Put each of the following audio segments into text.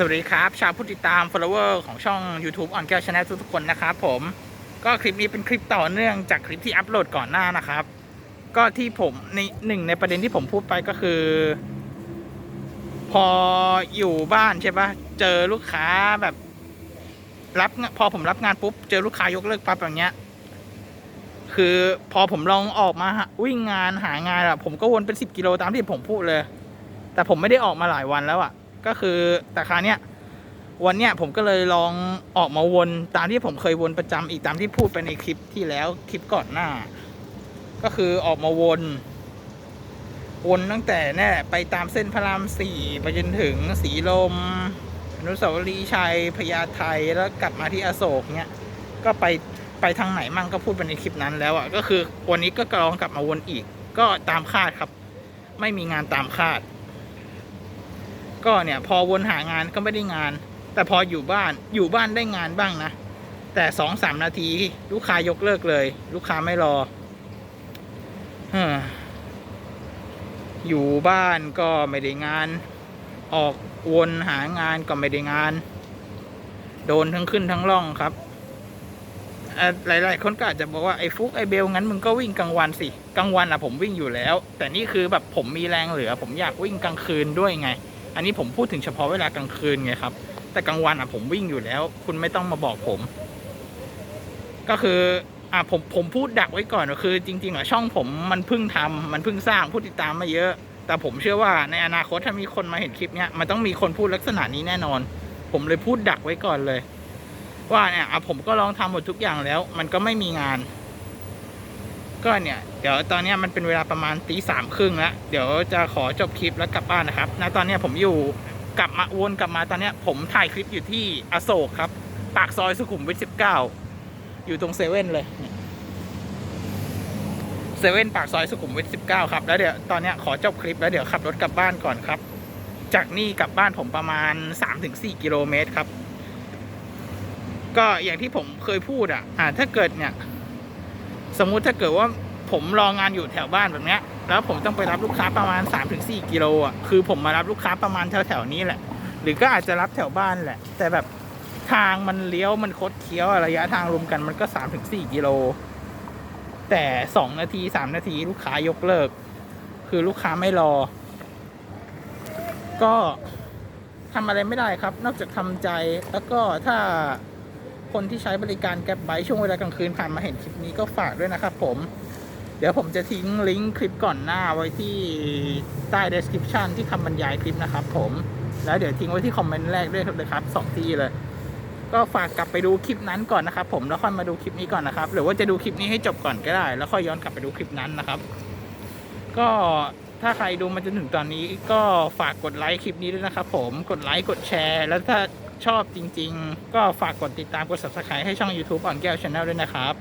สวัสดีครับ ชาวผู้ติดตาม follower ของช่อง YouTube ออนแก้วชาแนลทุกๆคนนะครับผมก็คลิปนี้เป็นคลิปต่อเนื่องจากคลิปที่อัปโหลดก่อนหน้านะครับ ก็ที่ผมในหนึ่งในประเด็นที่ผมพูดไปก็คือ พออยู่บ้านใช่ปะเจอลูกค้าแบบรับพอผมรับงานปุ๊บ เจอลูกค้ายกเลิกปั๊บอย่างเงี้ย คือพอผมลองออกมาหาวิ่งงานหางานอะผมก็วนเป็นสิบกิโลตามที่ผมพูดเลย แต่ผมไม่ได้ออกมาหลายวันแล้วอะ ก็คือแต่คราวเนี้ยวันเนี้ยผมก็เลยลองออกมาวนตามที่ผมเคยวนประจำอีกตามที่พูดไปในคลิปที่แล้วคลิปก่อนหน้า ก็คือออกมาวน วนตั้งแต่แน่ไปตามเส้นพระรามสี่ไปจนถึงสีลมอนุสาวรีย์ชัยพญาไทแล้วกลับมาที่อโศกเนี้ยก็ไปไปทางไหนมั่งก็พูดไปในคลิปนั้นแล้วอะก็คือวันนี้ก็กลองกลับมาวนอีก ก็ตามคาดครับ ไม่มีงานตามคาด ก็เนี่ยพอวนหางานก็ไม่ได้งาน แต่พออยู่บ้านอยู่บ้านได้งานบ้างนะ แต่สองสามนาที ลูกค้ายกเลิกเลย ลูกค้าไม่รออยู่บ้านก็ไม่ได้งาน ออกวนหางานก็ไม่ได้งาน โดนทั้งขึ้นทั้งล่องครับหลาย ๆ คนก็อาจจะบอกว่าไอ้ฟุกไอ้เบลงั้นมึงก็วิ่งกลางวันสิกลางวันอะผมวิ่งอยู่แล้ว แต่นี่คือแบบผมมีแรงเหลือ ผมอยากวิ่งกลางคืนด้วยไง อันนี้ผมพูดถึงเฉพาะเวลากลางคืนไงครับ แต่กลางวันอะผมวิ่งอยู่แล้ว คุณไม่ต้องมาบอกผม ก็คืออะผมผมพูดดักไว้ก่อนคือ จริงๆอะช่องผมมันเพิ่งทำมันเพิ่งสร้างผู้ติดตามมาเยอะ แต่ผมเชื่อว่าในอนาคตถ้ามีคนมาเห็นคลิปเนี้ยมันต้องมีคนพูดลักษณะนี้แน่นอน ผมเลยพูดดักไว้ก่อนเลย ว่าเนี่ยอะผมก็ลองทำหมดทุกอย่างแล้ว มันก็ไม่มีงาน ก็เนี่ยเดี๋ยวตอนนี้มันเป็นเวลาประมาณตีสามครึ่งแล้วเดี๋ยวจะขอจบคลิปแล้วกลับบ้านนะครับณตอนนี้ผมอยู่กลับมาวนกลับมาตอนนี้ผมถ่ายคลิปอยู่ที่อโศกครับ ปากซอยสุขุมวิทสิบเก้าอยู่ตรงเซเว่นเลยเซเว่นปากซอยสุขุมวิทสิบเก้าครับ แล้วเดี๋ยวตอนนี้ขอจบคลิปแล้วเดี๋ยวขับรถกลับบ้านก่อนครับ จากนี่กลับบ้านผมประมาณสามถึงสี่กิโลเมตรครับ ก็อย่างที่ผมเคยพูดอะอ่าถ้าเกิดเนี่ย สมมุติถ้าเกิดว่าผมรองานอยู่แถวบ้านแบบเนี้ย แล้วผมต้องไปรับลูกค้าประมาณ 3-4 กิโลอะคือผมมารับลูกค้าประมาณแถวแถวนี้แหละ หรือก็อาจจะรับแถวบ้านแหละ แต่แบบทางมันเลี้ยวมันคดเคี้ยวระยะทางรวมกันมันก็ 3-4 กิโล แต่ 2 นาที 3 นาทีลูกค้ายกเลิก คือลูกค้าไม่รอ ก็ทำอะไรไม่ได้ครับ นอกจากทำใจแล้วก็ถ้า คนที่ใช้บริการแกร็บไบค์ช่วงเวลากลางคืนผ่านมาเห็นคลิปนี้ก็ฝากด้วยนะครับผมเดี๋ยวผมจะทิ้งลิงก์คลิปก่อนหน้าไว้ที่ใต้ description ที่คำบรรยายคลิปนะครับผมแล้วเดี๋ยวทิ้งไว้ที่คอมเมนต์แรกด้วยเลยครับสองที่เลย ก็ฝากกลับไปดูคลิปนั้นก่อนนะครับผมแล้วค่อยมาดูคลิปนี้ก่อนนะครับ หรือว่าจะดูคลิปนี้ให้จบก่อนก็ได้ แล้วค่อยย้อนกลับไปดูคลิปนั้นนะครับ ก็ถ้าใครดูมาจนถึงตอนนี้ก็ฝากกดไลค์คลิปนี้ด้วยนะครับผมกดไลค์กดแชร์ แล้วถ้า ชอบจริง ๆ ก็ฝากกดติดตามกด subscribe ให้ช่อง YouTube อ่อนแก้วชาแนลด้วยนะครับ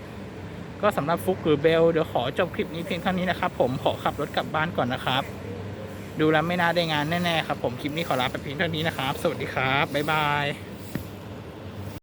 ก็สำหรับฟุกหรือเบลเดี๋ยวขอจบคลิปนี้เพียงเท่านี้นะครับ ผมขอขับรถกลับบ้านก่อนนะครับ ดูแล้วไม่น่าได้งานแน่ๆครับ ผมคลิปนี้ขอลาไปเพียงเท่านี้นะครับ สวัสดีครับบ๊ายบาย